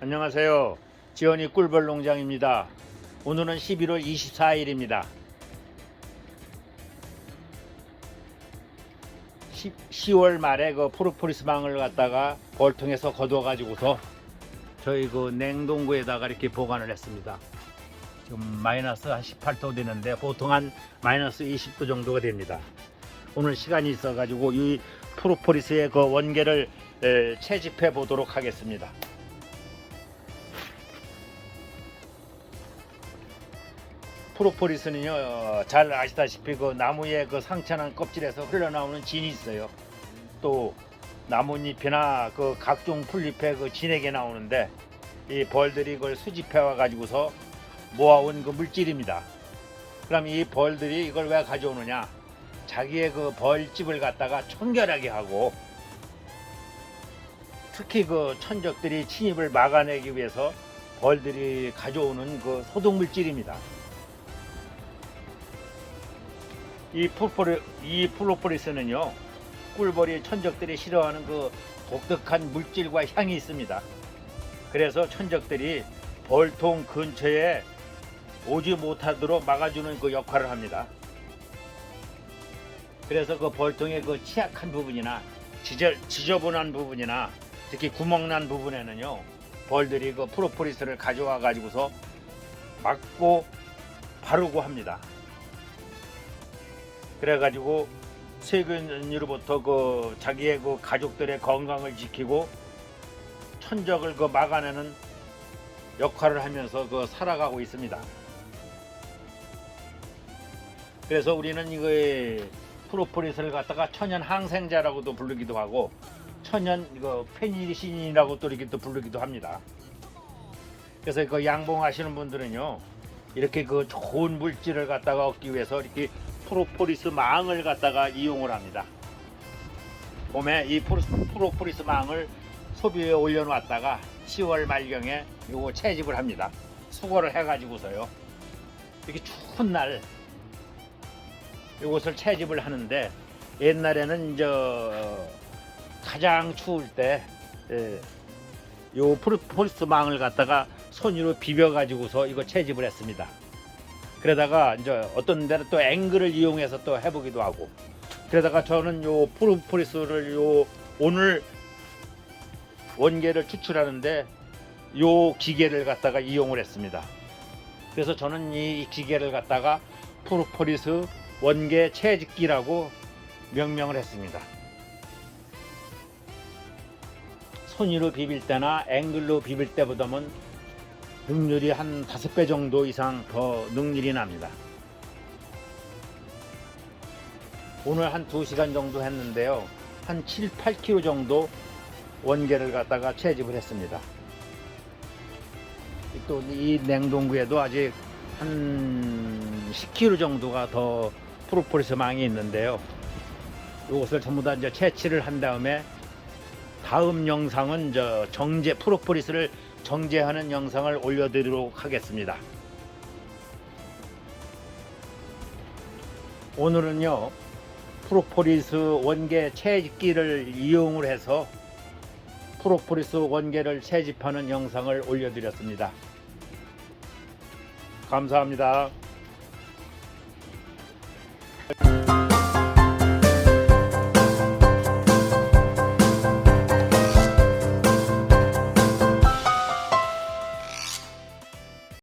안녕하세요. 지원이 꿀벌 농장입니다. 오늘은 11월 24일입니다. 10, 월 말에 그 프로포리스 망을 갖다가 벌통에서 걷어가지고서 저희 그 냉동고에다가 이렇게 보관을 했습니다. 지금 마이너스 한 18도 되는데 보통 한 마이너스 20도 정도가 됩니다. 오늘 시간이 있어 가지고 이 프로포리스의 그 원계를 에, 채집해 보도록 하겠습니다. 프로포리스는요 어, 잘 아시다시피 그 나무의 그 상처난 껍질에서 흘러나오는 진이 있어요. 또 나뭇잎이나 그 각종 풀잎에 그 진액이 나오는데 이 벌들이 그걸 수집해 와 가지고서 모아온 그 물질입니다. 그럼 이 벌들이 이걸 왜 가져오느냐? 자기의 그 벌집을 갖다가 청결하게 하고 특히 그 천적들이 침입을 막아내기 위해서 벌들이 가져오는 그 소독 물질입니다. 이 프로포리 이 플로포리스는요 꿀벌이 천적들이 싫어하는 그 독특한 물질과 향이 있습니다. 그래서 천적들이 벌통 근처에 오지 못하도록 막아주는 그 역할을 합니다. 그래서 그 벌통의 그 취약한 부분이나 지저, 지저분한 부분이나 특히 구멍난 부분에는요 벌들이 그 프로포리스를 가져와 가지고서 막고 바르고 합니다. 그래가지고 세균으로부터 그 자기의 그 가족들의 건강을 지키고 천적을 그 막아내는 역할을 하면서 그 살아가고 있습니다. 그래서 우리는 이거 프로포리스를 갖다가 천연 항생제라고도 부르기도 하고 천연 이거 페니신이라고 또 이렇게 또 부르기도 합니다. 그래서 그 양봉하시는 분들은요 이렇게 그 좋은 물질을 갖다가 얻기 위해서 이렇게 프로포리스 망을 갖다가 이용을 합니다. 봄에 이 프로- 프로포리스 망을 소비에 올려놓았다가 10월 말경에 요거 채집을 합니다. 수거를 해가지고서요. 이렇게 추운 날 이것을 채집을 하는데 옛날에는 저 가장 추울 때 예, 요 프로포리스 망을 갖다가 손으로 비벼 가지고서 이거 채집을 했습니다. 그러다가 이제 어떤 데는 또 앵글을 이용해서 또 해보기도 하고 그러다가 저는 요 프로포리스를 요 오늘 원계를 추출하는데 요 기계를 갖다가 이용을 했습니다. 그래서 저는 이 기계를 갖다가 프로포리스 원계 채집기라고 명명을 했습니다. 손으로 비빌 때나 앵글로 비빌 때보다는 능률이 한 다섯 배 정도 이상 더 능률이 납니다. 오늘 한 2시간 정도 했는데요. 한 7, 8kg 정도 원계를 갖다가 채집을 했습니다. 또 이 냉동구에도 아직 한 10kg 정도가 더 프로폴리스 망이 있는데요. 이것을 전부 다 이제 채취를 한 다음에 다음 영상은 저 정제 프로폴리스를 정제하는 영상을 올려드리도록 하겠습니다. 오늘은요 프로폴리스 원계 채집기를 이용을 해서 프로폴리스 원계를 채집하는 영상을 올려드렸습니다. 감사합니다.